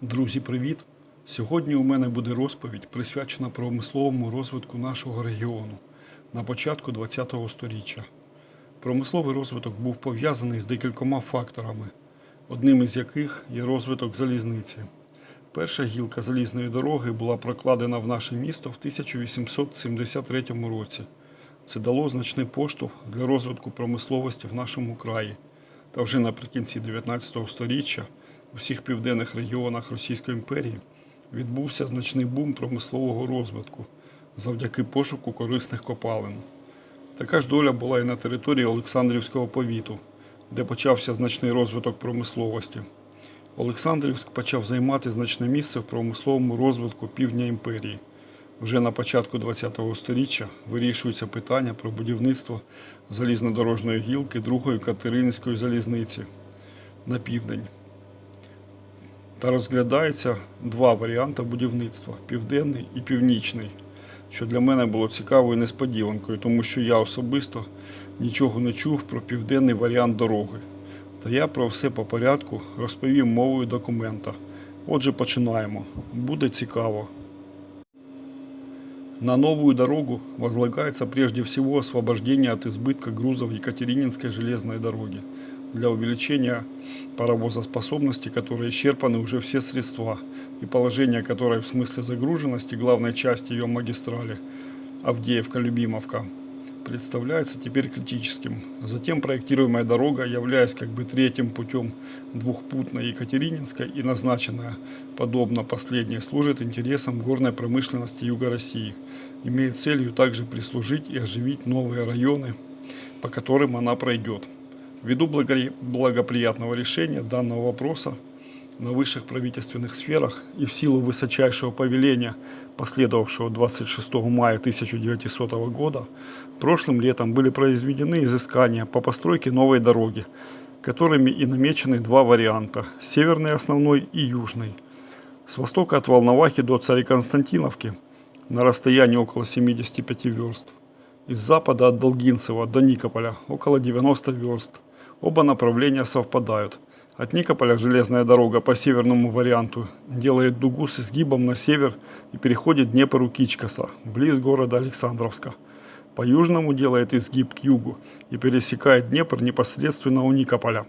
Друзі, привіт! Сьогодні у мене буде розповідь, присвячена промисловому розвитку нашого регіону на початку ХХ століття. Промисловий розвиток був пов'язаний з декількома факторами, одним із яких є розвиток залізниці. Перша гілка залізної дороги була прокладена в наше місто в 1873 році. Це дало значний поштовх для розвитку промисловості в нашому краї. Та вже наприкінці 19 століття у всіх південних регіонах Російської імперії відбувся значний бум промислового розвитку завдяки пошуку корисних копалин. Така ж доля була і на території Олександрівського повіту, де почався значний розвиток промисловості. Олександрівськ почав займати значне місце в промисловому розвитку півдня імперії. Вже на початку ХХ століття вирішується питання про будівництво залізнодорожної гілки Другої Катеринської залізниці на південь. Та розглядається два варіанти будівництва південний і північний, що для мене було цікавою несподіванкою, тому що я особисто нічого не чув про південний варіант дороги. Та я про все по порядку розповім мовою документа. Отже, починаємо. Буде цікаво. На новую дорогу возлагается прежде всего освобождение от избытка грузов Екатерининской железной дороги для увеличения паровозоспособности, которой исчерпаны уже все средства, и положение которой в смысле загруженности главной части ее магистрали Авдеевка-Любимовка представляется теперь критическим. Затем проектируемая дорога, являясь как бы третьим путем двухпутной Екатерининской и назначенная, подобно последней, служит интересам горной промышленности Юга России, имеет целью также прислужить и оживить новые районы, по которым она пройдет. Ввиду благо- благоприятного решения данного вопроса на высших правительственных сферах и в силу высочайшего повеления, последовавшего 26 мая 1900 года, прошлым летом были произведены изыскания по постройке новой дороги, которыми и намечены два варианта – северный основной и южный. С востока от Волновахи до Цареконстантиновки на расстоянии около 75 верст. Из запада от Долгинцева до Никополя около 90 верст. Оба направления совпадают. От Никополя железная дорога по северному варианту делает дугу с изгибом на север и переходит Днепр у Кичкаса, близ города Александровска. По южному делает изгиб к югу и пересекает Днепр непосредственно у Никополя.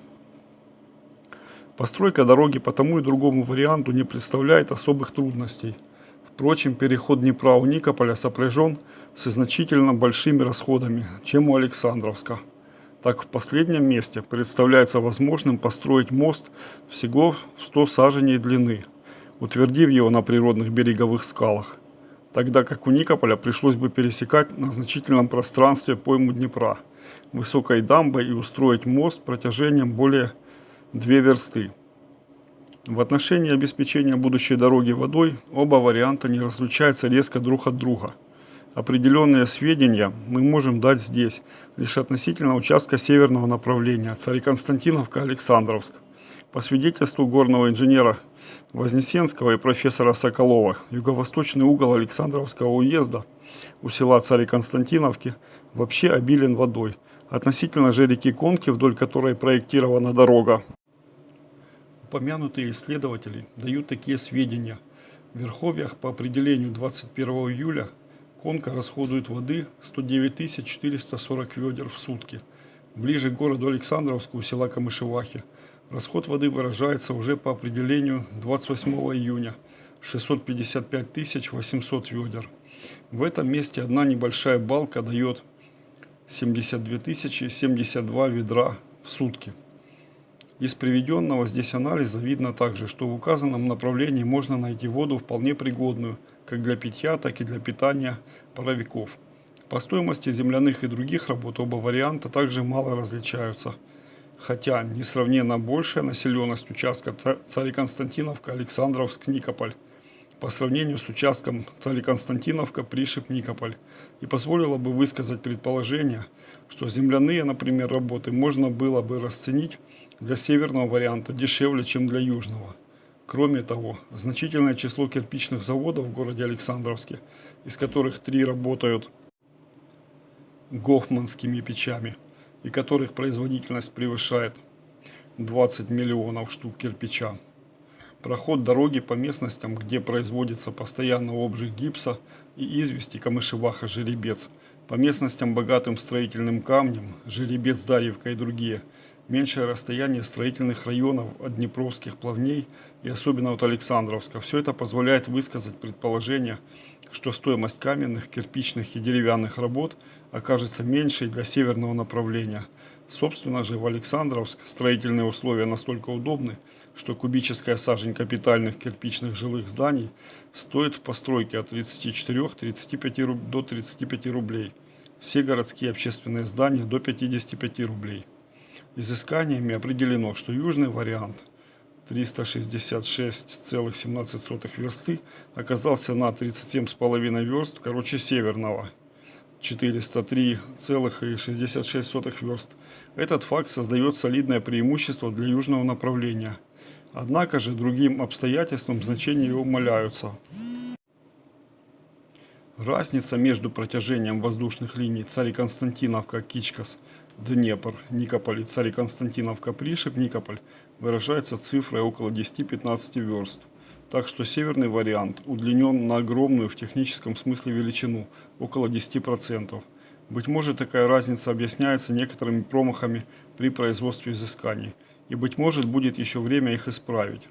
Постройка дороги по тому и другому варианту не представляет особых трудностей. Впрочем, переход Днепра у Никополя сопряжен со значительно большими расходами, чем у Александровска. Так в последнем месте представляется возможным построить мост всего в 100 саженей длины, утвердив его на природных береговых скалах, тогда как у Никополя пришлось бы пересекать на значительном пространстве пойму Днепра высокой дамбой и устроить мост протяжением более две версты. В отношении обеспечения будущей дороги водой оба варианта не различаются резко друг от друга. Определенные сведения мы можем дать здесь, лишь относительно участка северного направления Цареконстантиновка-Александровск. По свидетельству горного инженера Вознесенского и профессора Соколова, юго-восточный угол Александровского уезда у села Цареконстантиновки вообще обилен водой. Относительно же реки Конки, вдоль которой проектирована дорога, Упомянутые исследователи дают такие сведения. В Верховьях по определению 21 июля Конка расходует воды 109 440 ведер в сутки. Ближе к городу Александровску у села Камышевахи расход воды выражается уже по определению 28 июня 655 800 ведер. В этом месте одна небольшая балка дает 72 072 ведра в сутки. Из приведенного здесь анализа видно также, что в указанном направлении можно найти воду вполне пригодную как для питья, так и для питания паровиков. По стоимости земляных и других работ оба варианта также мало различаются, хотя несравненно большая населенность участка Ца- Цареконстантиновка-Александровск-Никополь по сравнению с участком Цареконстантиновка-Пришип-Никополь и позволило бы высказать предположение, что земляные, например, работы можно было бы расценить для северного варианта дешевле, чем для южного. Кроме того, значительное число кирпичных заводов в городе Александровске, из которых три работают гофманскими печами и которых производительность превышает 20 миллионов штук кирпича, Проход дороги по местностям, где производится постоянно обжиг гипса и извести камышеваха жеребец. По местностям богатым строительным камнем, жеребец Дарьевка и другие. Меньшее расстояние строительных районов от Днепровских плавней и особенно от Александровска. Все это позволяет высказать предположение, что стоимость каменных, кирпичных и деревянных работ окажется меньшей для северного направления – Собственно же, в Александровск строительные условия настолько удобны, что кубическая сажень капитальных кирпичных жилых зданий стоит в постройке от 34-35 до 35 рублей. Все городские общественные здания до 55 рублей. Изысканиями определено, что южный вариант 366,17 версты оказался на 37,5 верст короче северного 403,66 верст. Этот факт создает солидное преимущество для южного направления. Однако же другим обстоятельствам значения умаляются. Разница между протяжением воздушных линий Царь-Константиновка-Кичкас, Днепр, Никополь и Царь-Константиновка-Пришеп, Никополь выражается цифрой около 10-15 верст. Так что северный вариант удлинен на огромную в техническом смысле величину, около 10%. Быть может, такая разница объясняется некоторыми промахами при производстве изысканий, и, быть может, будет еще время их исправить.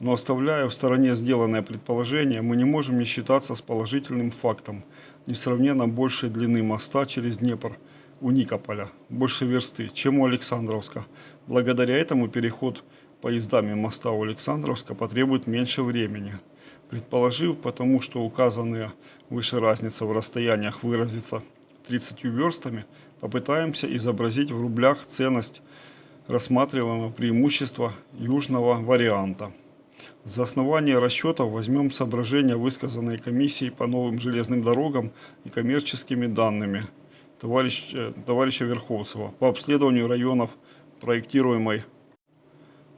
Но оставляя в стороне сделанное предположение, мы не можем не считаться с положительным фактом несравненно большей длины моста через Днепр у Никополя, больше версты, чем у Александровска. Благодаря этому переход поездами моста у Александровска потребует меньше времени. Предположив, потому что указанная выше разница в расстояниях выразится 30 верстами, попытаемся изобразить в рублях ценность рассматриваемого преимущества южного варианта. За основание расчетов возьмем соображения, высказанные комиссией по новым железным дорогам и коммерческими данными товарищ, э, товарища Верховцева по обследованию районов проектируемой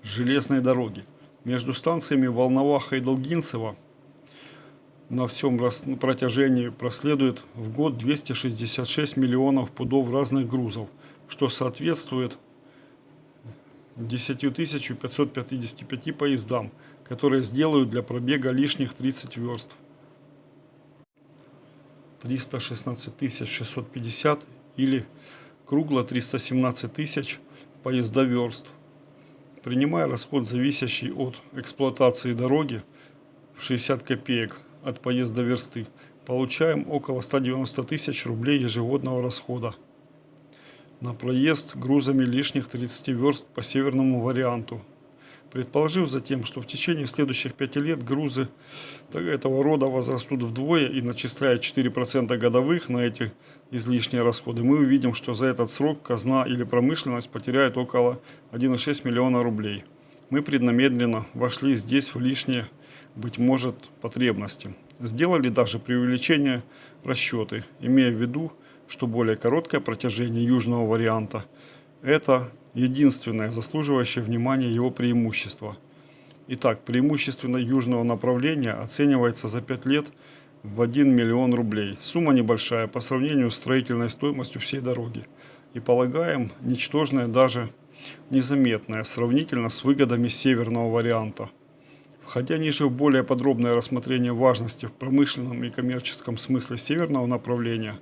железной дороги. Между станциями Волноваха и Долгинцево на всем протяжении проследует в год 266 миллионов пудов разных грузов, что соответствует 10 555 поездам, которые сделают для пробега лишних 30 верст. 316 650 или кругло 317 тысяч поезда верст принимая расход, зависящий от эксплуатации дороги в 60 копеек от поезда версты, получаем около 190 тысяч рублей ежегодного расхода на проезд грузами лишних 30 верст по северному варианту. Предположив затем, что в течение следующих пяти лет грузы этого рода возрастут вдвое и начисляя 4% годовых на эти излишние расходы, мы увидим, что за этот срок казна или промышленность потеряет около 1,6 миллиона рублей. Мы преднамедленно вошли здесь в лишние, быть может, потребности. Сделали даже преувеличение расчеты, имея в виду, что более короткое протяжение южного варианта – это единственное заслуживающее внимания его преимущество. Итак, преимущественно южного направления оценивается за 5 лет – в 1 миллион рублей. Сумма небольшая по сравнению с строительной стоимостью всей дороги. И полагаем, ничтожная даже незаметная сравнительно с выгодами северного варианта. Входя ниже в более подробное рассмотрение важности в промышленном и коммерческом смысле северного направления,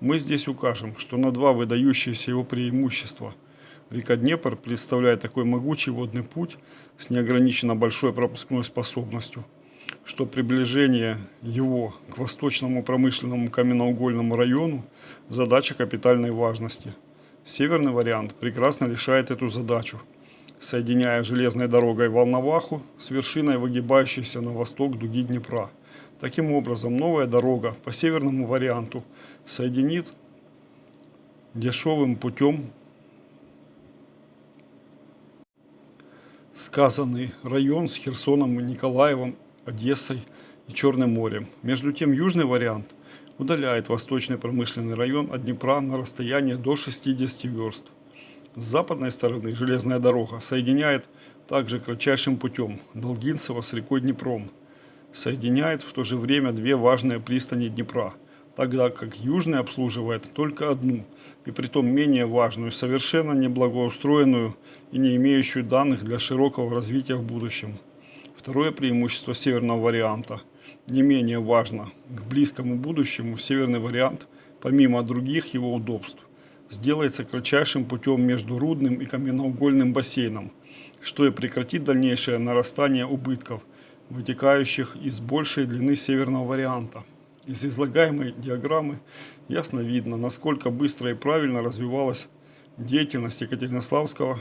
мы здесь укажем, что на два выдающиеся его преимущества. Река Днепр представляет такой могучий водный путь с неограниченно большой пропускной способностью – что приближение его к восточному промышленному каменноугольному району – задача капитальной важности. Северный вариант прекрасно решает эту задачу, соединяя железной дорогой Волноваху с вершиной выгибающейся на восток дуги Днепра. Таким образом, новая дорога по северному варианту соединит дешевым путем сказанный район с Херсоном и Николаевым Одессой и Черным морем. Между тем южный вариант удаляет восточный промышленный район от Днепра на расстояние до 60 верст. С западной стороны железная дорога соединяет также кратчайшим путем Долгинцево с рекой Днепром. Соединяет в то же время две важные пристани Днепра, тогда как южный обслуживает только одну, и притом менее важную, совершенно неблагоустроенную и не имеющую данных для широкого развития в будущем – Второе преимущество северного варианта не менее важно. К близкому будущему северный вариант, помимо других его удобств, сделается кратчайшим путем между рудным и каменноугольным бассейном, что и прекратит дальнейшее нарастание убытков, вытекающих из большей длины северного варианта. Из излагаемой диаграммы ясно видно, насколько быстро и правильно развивалась деятельность Екатеринославского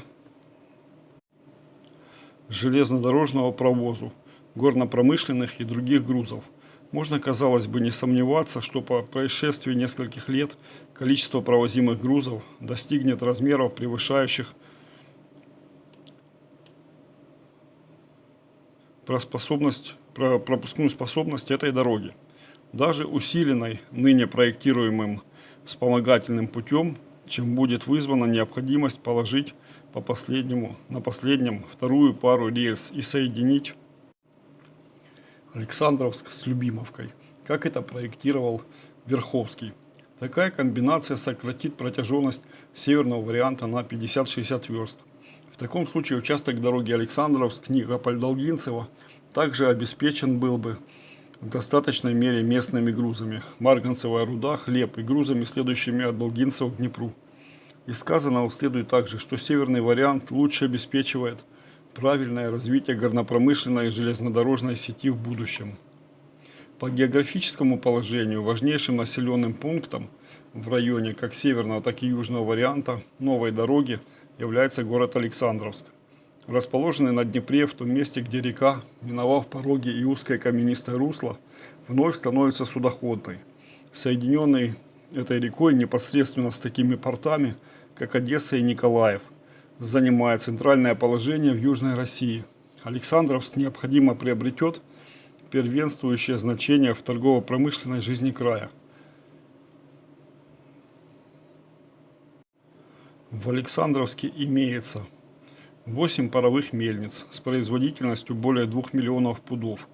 железнодорожного провозу, горно-промышленных и других грузов. Можно, казалось бы, не сомневаться, что по происшествии нескольких лет количество провозимых грузов достигнет размеров, превышающих способность, пропускную способность этой дороги. Даже усиленной ныне проектируемым вспомогательным путем, чем будет вызвана необходимость положить по последнему, на последнем вторую пару рельс и соединить Александровск с Любимовкой, как это проектировал Верховский. Такая комбинация сократит протяженность северного варианта на 50-60 верст. В таком случае участок дороги Александровск-Никополь-Долгинцево также обеспечен был бы в достаточной мере местными грузами. Марганцевая руда, хлеб и грузами, следующими от Долгинцева к Днепру. Из сказанного следует также, что северный вариант лучше обеспечивает правильное развитие горнопромышленной и железнодорожной сети в будущем. По географическому положению важнейшим населенным пунктом в районе как северного, так и южного варианта новой дороги является город Александровск. Расположенный на Днепре в том месте, где река, миновав пороги и узкое каменистое русло, вновь становится судоходной. Соединенный этой рекой непосредственно с такими портами, как Одесса и Николаев, занимая центральное положение в Южной России. Александровск необходимо приобретет первенствующее значение в торгово-промышленной жизни края. В Александровске имеется 8 паровых мельниц с производительностью более 2 миллионов пудов,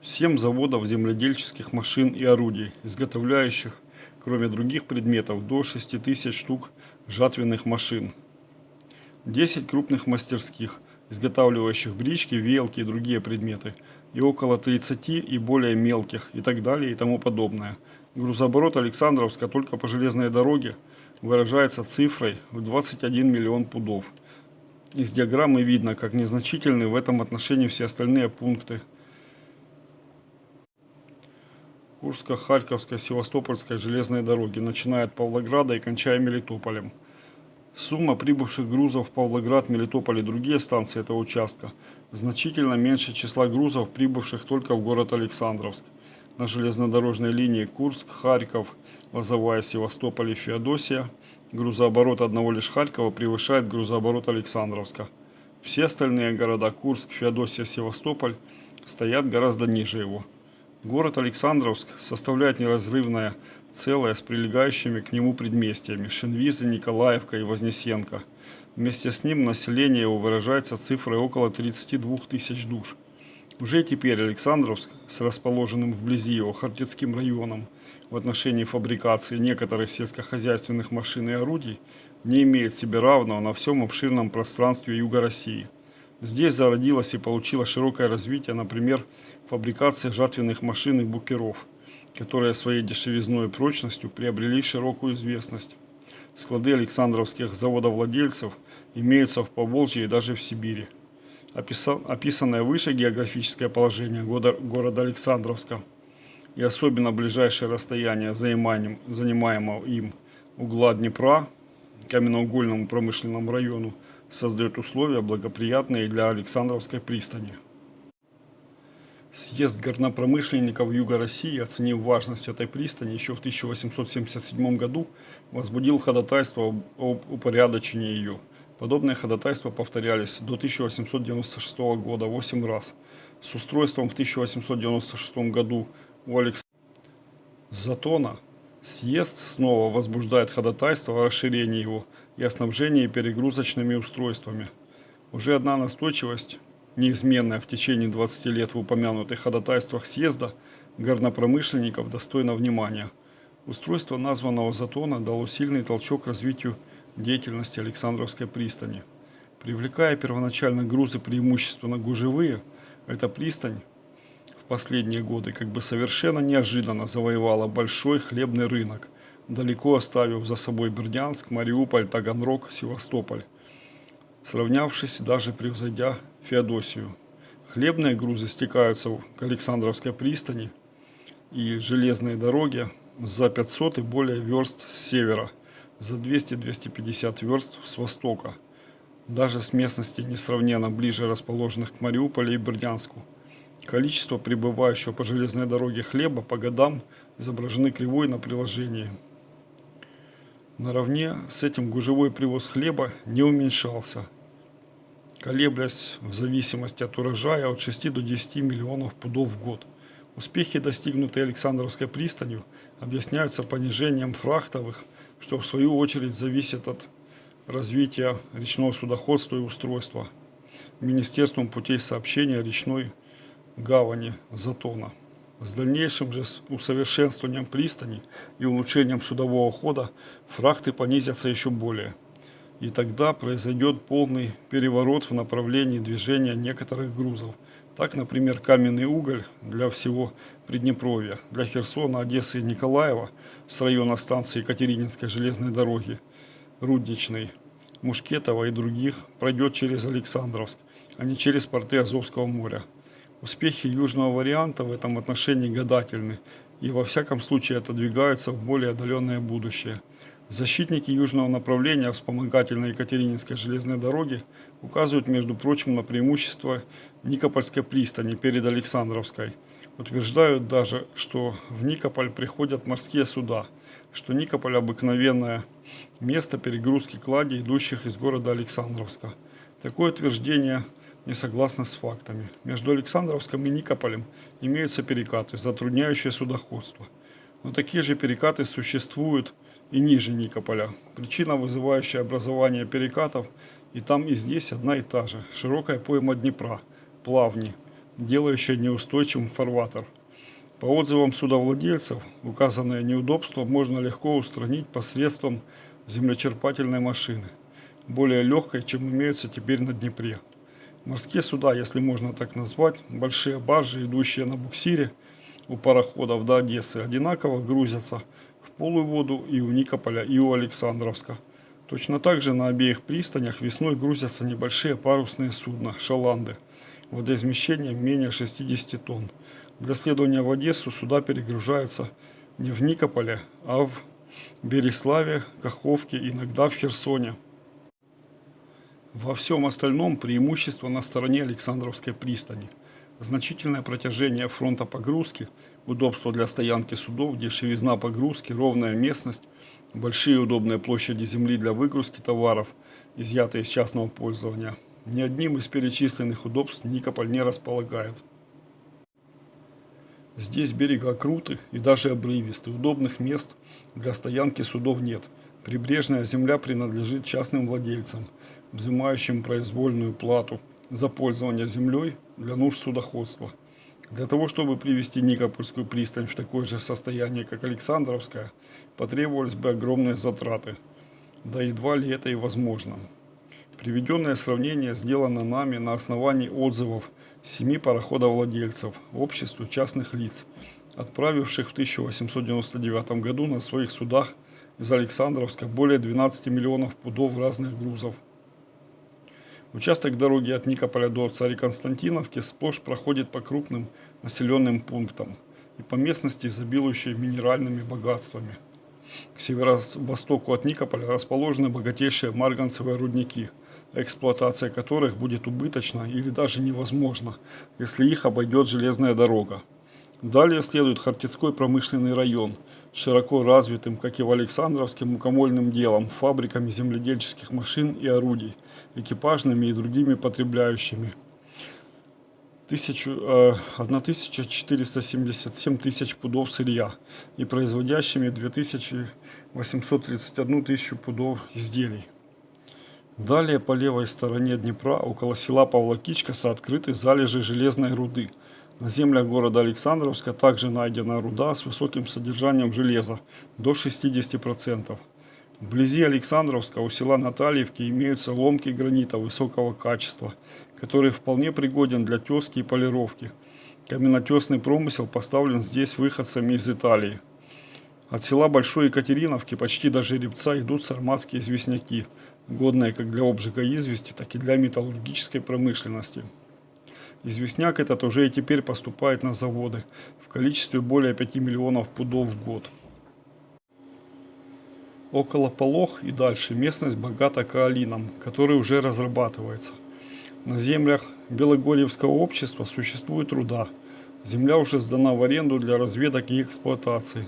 7 заводов земледельческих машин и орудий, изготовляющих, кроме других предметов, до 6 тысяч штук жатвенных машин, 10 крупных мастерских, изготавливающих брички, веялки и другие предметы, и около 30 и более мелких и так далее и тому подобное. Грузооборот Александровска только по железной дороге выражается цифрой в 21 миллион пудов. Из диаграммы видно, как незначительны в этом отношении все остальные пункты. Курско-Харьковской, Севастопольской железной дороги, начиная от Павлограда и кончая Мелитополем. Сумма прибывших грузов в Павлоград, Мелитополь и другие станции этого участка значительно меньше числа грузов, прибывших только в город Александровск. На железнодорожной линии Курск, Харьков, Лозовая, Севастополь и Феодосия грузооборот одного лишь Харькова превышает грузооборот Александровска. Все остальные города Курск, Феодосия, Севастополь стоят гораздо ниже его. Город Александровск составляет неразрывное целое с прилегающими к нему предместьями Шинвизы, Николаевка и Вознесенка. Вместе с ним население его выражается цифрой около 32 тысяч душ. Уже теперь Александровск с расположенным вблизи его Хартицким районом в отношении фабрикации некоторых сельскохозяйственных машин и орудий не имеет себе равного на всем обширном пространстве Юга России. Здесь зародилось и получило широкое развитие, например, фабрикация жатвенных машин и букеров – которые своей дешевизной и прочностью приобрели широкую известность. Склады Александровских заводовладельцев имеются в Поволжье и даже в Сибири. Описанное выше географическое положение города Александровска и особенно ближайшее расстояние занимаемого им угла Днепра, каменноугольному промышленному району, создает условия, благоприятные для Александровской пристани. Съезд горнопромышленников Юга России, оценив важность этой пристани, еще в 1877 году возбудил ходатайство об упорядочении ее. Подобные ходатайства повторялись до 1896 года 8 раз. С устройством в 1896 году у Александра Затона съезд снова возбуждает ходатайство о расширении его и о снабжении перегрузочными устройствами. Уже одна настойчивость неизменная в течение 20 лет в упомянутых ходатайствах съезда горнопромышленников достойно внимания. Устройство названного затона дало сильный толчок развитию деятельности Александровской пристани. Привлекая первоначально грузы преимущественно гужевые, Эта пристань в последние годы как бы совершенно неожиданно завоевала большой хлебный рынок, далеко оставив за собой Бердянск, Мариуполь, Таганрог, Севастополь, сравнявшись и даже превзойдя Феодосию. Хлебные грузы стекаются к Александровской пристани и железные дороги за 500 и более верст с севера, за 200-250 верст с востока, даже с местностей несравненно ближе расположенных к Мариуполю и Бердянску – Количество прибывающего по железной дороге хлеба по годам изображены кривой на приложении. Наравне с этим гужевой привоз хлеба не уменьшался, колеблясь в зависимости от урожая от 6 до 10 миллионов пудов в год. Успехи, достигнутые Александровской пристанью, объясняются понижением фрахтовых, что в свою очередь зависит от развития речного судоходства и устройства. Министерством путей сообщения речной гавани Затона. С дальнейшим же усовершенствованием пристани и улучшением судового хода фрахты понизятся еще более. И тогда произойдет полный переворот в направлении движения некоторых грузов. Так, например, каменный уголь для всего Приднепровья, для Херсона, Одессы и Николаева с района станции Екатерининской железной дороги, Рудничной, Мушкетова и других пройдет через Александровск, а не через порты Азовского моря. Успехи южного варианта в этом отношении гадательны и во всяком случае отодвигаются в более отдаленное будущее. Защитники южного направления вспомогательной Екатерининской железной дороги указывают, между прочим, на преимущество Никопольской пристани перед Александровской. Утверждают даже, что в Никополь приходят морские суда, что Никополь обыкновенное место перегрузки кладей, идущих из города Александровска. Такое утверждение – не согласно с фактами. Между Александровском и Никополем имеются перекаты, затрудняющие судоходство. Но такие же перекаты существуют и ниже Никополя. Причина, вызывающая образование перекатов, и там и здесь одна и та же. Широкая пойма Днепра, плавни, делающая неустойчивым фарватер. По отзывам судовладельцев, указанное неудобство можно легко устранить посредством землечерпательной машины, более легкой, чем имеются теперь на Днепре. Морские суда, если можно так назвать, большие баржи, идущие на буксире у пароходов до Одессы, одинаково грузятся в полую воду и у Никополя, и у Александровска. Точно так же на обеих пристанях весной грузятся небольшие парусные судна, шаланды, водоизмещением менее 60 тонн. Для следования в Одессу суда перегружаются не в Никополе, а в Береславе, Каховке, иногда в Херсоне. Во всем остальном преимущество на стороне Александровской пристани. Значительное протяжение фронта погрузки, удобство для стоянки судов, дешевизна погрузки, ровная местность, большие удобные площади земли для выгрузки товаров, изъятые из частного пользования. Ни одним из перечисленных удобств Никополь не располагает. Здесь берега круты и даже обрывисты, удобных мест для стоянки судов нет. Прибрежная земля принадлежит частным владельцам – взимающим произвольную плату за пользование землей для нужд судоходства. Для того, чтобы привести Никопольскую пристань в такое же состояние, как Александровская, потребовались бы огромные затраты. Да едва ли это и возможно. Приведенное сравнение сделано нами на основании отзывов семи пароходовладельцев, обществу частных лиц, отправивших в 1899 году на своих судах из Александровска более 12 миллионов пудов разных грузов. Участок дороги от Никополя до Цари-Константиновки сплошь проходит по крупным населенным пунктам и по местности, изобилующей минеральными богатствами. К северо-востоку от Никополя расположены богатейшие марганцевые рудники, эксплуатация которых будет убыточна или даже невозможна, если их обойдет железная дорога. Далее следует Хартицкой промышленный район, широко развитым, как и в Александровске, мукомольным делом, фабриками земледельческих машин и орудий, экипажными и другими потребляющими. 1477 э, тысяч пудов сырья и производящими 2831 тысячу пудов изделий. Далее по левой стороне Днепра около села Павлокичкаса открыты залежи железной руды – на землях города Александровска также найдена руда с высоким содержанием железа до 60%. Вблизи Александровска у села Натальевки имеются ломки гранита высокого качества, который вполне пригоден для тески и полировки. Каменотесный промысел поставлен здесь выходцами из Италии. От села Большой Екатериновки почти до жеребца идут сарматские известняки, годные как для обжига извести, так и для металлургической промышленности. Известняк этот уже и теперь поступает на заводы в количестве более 5 миллионов пудов в год. Около Полох и дальше местность богата каолином, который уже разрабатывается. На землях Белогорьевского общества существует руда. Земля уже сдана в аренду для разведок и эксплуатации.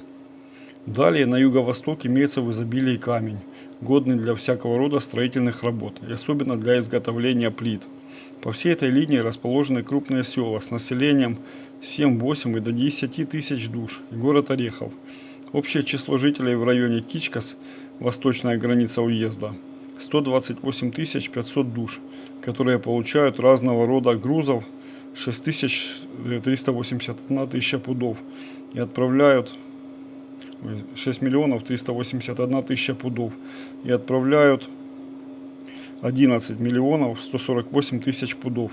Далее на юго-восток имеется в изобилии камень, годный для всякого рода строительных работ, и особенно для изготовления плит. По всей этой линии расположены крупные села с населением 7-8 и до 10 тысяч душ и город Орехов – Общее число жителей в районе Кичкас, восточная граница уезда, 128 500 душ, которые получают разного рода грузов 6381 тысяча пудов и отправляют 6 миллионов 381 тысяча пудов и отправляют 11 миллионов 148 тысяч пудов.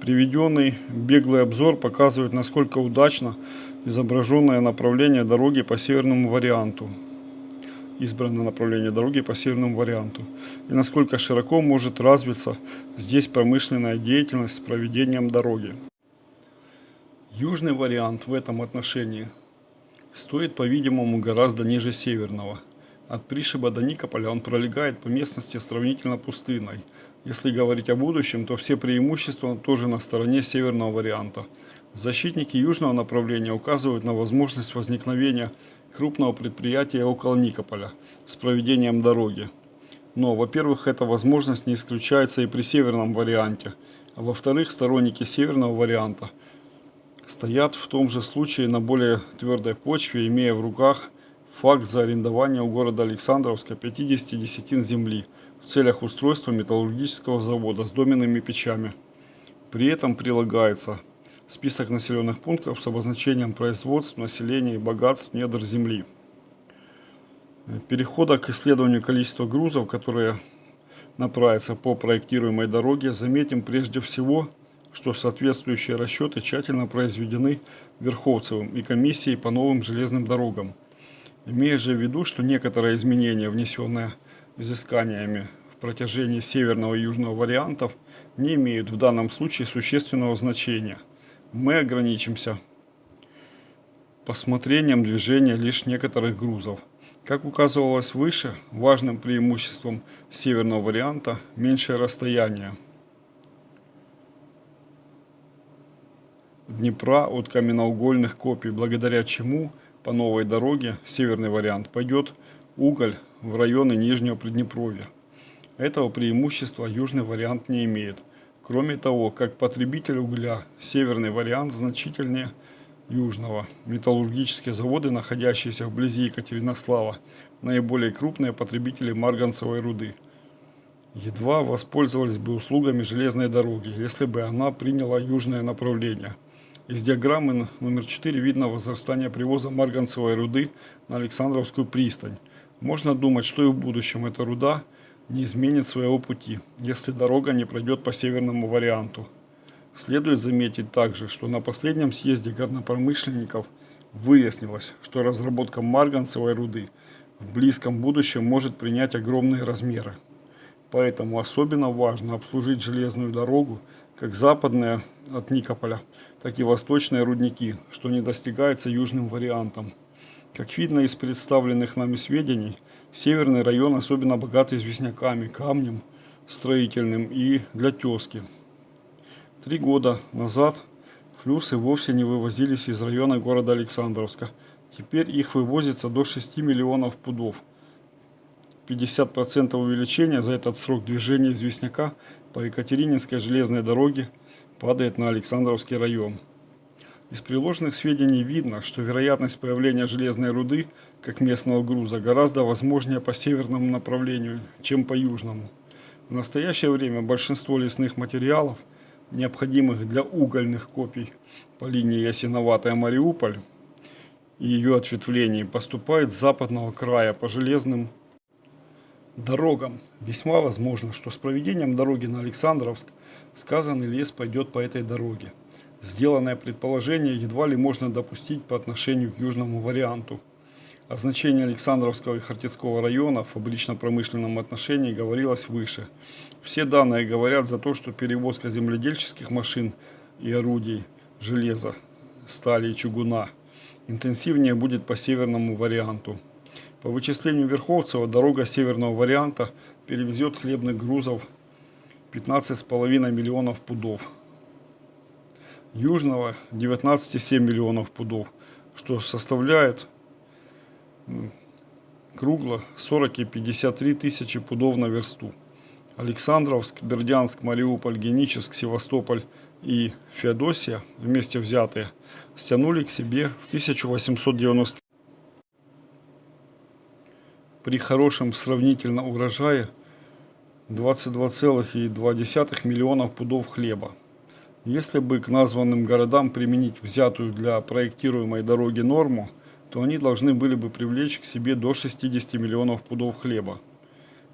Приведенный беглый обзор показывает, насколько удачно изображенное направление дороги по северному варианту. Избранное направление дороги по северному варианту. И насколько широко может развиться здесь промышленная деятельность с проведением дороги. Южный вариант в этом отношении стоит, по-видимому, гораздо ниже северного. От Пришиба до Никополя он пролегает по местности сравнительно пустынной. Если говорить о будущем, то все преимущества тоже на стороне северного варианта – Защитники южного направления указывают на возможность возникновения крупного предприятия около Никополя с проведением дороги. Но, во-первых, эта возможность не исключается и при северном варианте, а во-вторых, сторонники северного варианта стоят в том же случае на более твердой почве, имея в руках факт заарендования у города Александровска 50 десятин земли в целях устройства металлургического завода с доменными печами. При этом прилагается список населенных пунктов с обозначением производств, населения и богатств недр земли. Перехода к исследованию количества грузов, которые направятся по проектируемой дороге, заметим прежде всего, что соответствующие расчеты тщательно произведены Верховцевым и комиссией по новым железным дорогам. Имея же в виду, что некоторые изменения, внесенные изысканиями в протяжении северного и южного вариантов, не имеют в данном случае существенного значения – мы ограничимся посмотрением движения лишь некоторых грузов. Как указывалось выше, важным преимуществом северного варианта меньшее расстояние Днепра от каменноугольных копий, благодаря чему по новой дороге северный вариант пойдет уголь в районы Нижнего Приднепровья. Этого преимущества южный вариант не имеет. Кроме того, как потребитель угля, северный вариант значительнее южного. Металлургические заводы, находящиеся вблизи Екатеринослава, наиболее крупные потребители марганцевой руды. Едва воспользовались бы услугами железной дороги, если бы она приняла южное направление. Из диаграммы номер 4 видно возрастание привоза марганцевой руды на Александровскую пристань. Можно думать, что и в будущем эта руда – не изменит своего пути, если дорога не пройдет по северному варианту. Следует заметить также, что на последнем съезде горнопромышленников выяснилось, что разработка марганцевой руды в близком будущем может принять огромные размеры. Поэтому особенно важно обслужить железную дорогу, как западные от Никополя, так и восточные рудники, что не достигается южным вариантом. Как видно из представленных нами сведений, Северный район особенно богат известняками, камнем строительным и для тески. Три года назад флюсы вовсе не вывозились из района города Александровска. Теперь их вывозится до 6 миллионов пудов. 50% увеличения за этот срок движения известняка по Екатерининской железной дороге падает на Александровский район. Из приложенных сведений видно, что вероятность появления железной руды как местного груза гораздо возможнее по северному направлению, чем по южному. В настоящее время большинство лесных материалов, необходимых для угольных копий по линии Ясиноватая-Мариуполь и ее ответвлений, поступает с западного края по железным Дорогам. Весьма возможно, что с проведением дороги на Александровск сказанный лес пойдет по этой дороге. Сделанное предположение едва ли можно допустить по отношению к южному варианту. О значении Александровского и Хартицкого района в фабрично-промышленном отношении говорилось выше. Все данные говорят за то, что перевозка земледельческих машин и орудий, железа, стали и чугуна интенсивнее будет по северному варианту. По вычислению Верховцева дорога северного варианта перевезет хлебных грузов 15,5 миллионов пудов. Южного 19,7 миллионов пудов, что составляет кругло 40 и 53 тысячи пудов на версту. Александровск, Бердянск, Мариуполь, Геническ, Севастополь и Феодосия вместе взятые стянули к себе в 1890 при хорошем сравнительно урожае 22,2 миллионов пудов хлеба. Если бы к названным городам применить взятую для проектируемой дороги норму, то они должны были бы привлечь к себе до 60 миллионов пудов хлеба.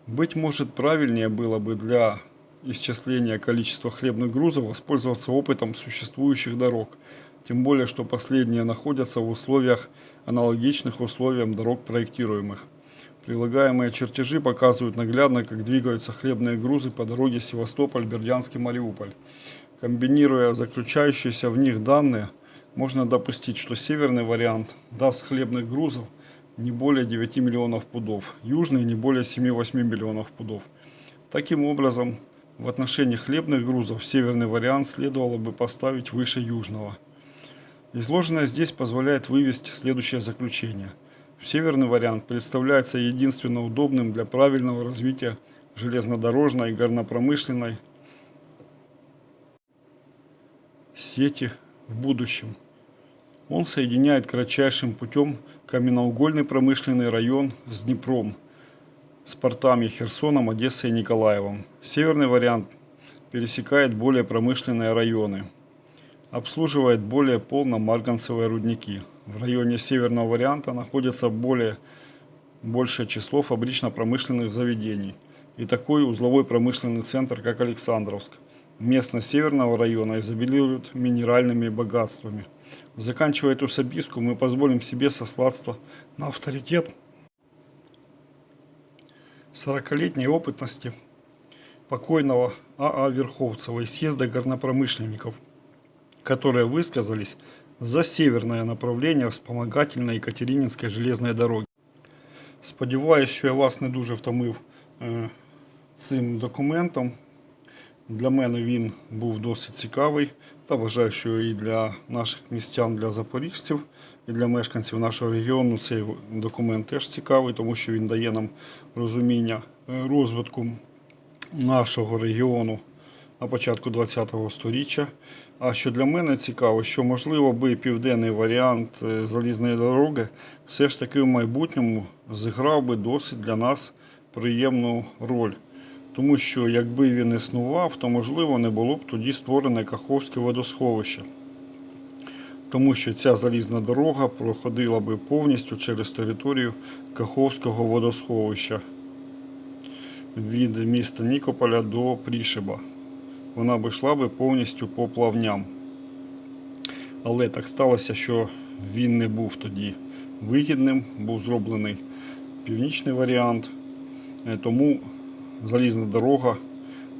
Быть может, правильнее было бы для исчисления количества хлебных грузов воспользоваться опытом существующих дорог, тем более, что последние находятся в условиях, аналогичных условиям дорог проектируемых. Прилагаемые чертежи показывают наглядно, как двигаются хлебные грузы по дороге Севастополь, Бердянский, Мариуполь. Комбинируя заключающиеся в них данные, можно допустить, что северный вариант даст хлебных грузов не более 9 миллионов пудов, южный не более 7-8 миллионов пудов. Таким образом, в отношении хлебных грузов северный вариант следовало бы поставить выше южного. Изложенное здесь позволяет вывести следующее заключение. Северный вариант представляется единственно удобным для правильного развития железнодорожной и горнопромышленной сети в будущем. Он соединяет кратчайшим путем каменноугольный промышленный район с Днепром, с портами Херсоном, Одессой и Николаевым. Северный вариант пересекает более промышленные районы, обслуживает более полно марганцевые рудники. В районе северного варианта находится более большее число фабрично-промышленных заведений и такой узловой промышленный центр, как Александровск. Местность северного района изобилирует минеральными богатствами. Заканчивая эту собиску, мы позволим себе сослаться на авторитет 40-летней опытности покойного А.А. Верховцева из съезда горнопромышленников, которые высказались за северное направление вспомогательной Екатерининской железной дороги. Сподіваюсь, що я вас не дуже втомив е, цим документом. Для мене він був досить цікавий та вважаю, що і для наших містян, для запоріжців, і для мешканців нашого регіону цей документ теж цікавий, тому що він дає нам розуміння е, розвитку нашого регіону на початку ХХ століття. А що для мене цікаво, що можливо би південний варіант е, залізної дороги все ж таки в майбутньому зіграв би досить для нас приємну роль. Тому що якби він існував, то можливо не було б тоді створене Каховське водосховище. Тому що ця залізна дорога проходила би повністю через територію Каховського водосховища від міста Нікополя до Прішиба. Вона б йшла би повністю по плавням. Але так сталося, що він не був тоді вигідним, був зроблений північний варіант. Е, Тому залізна дорога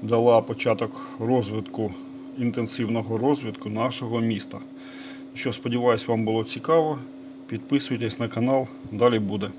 дала початок розвитку, інтенсивного розвитку нашого міста. Що, сподіваюсь, вам було цікаво. Підписуйтесь на канал, далі буде.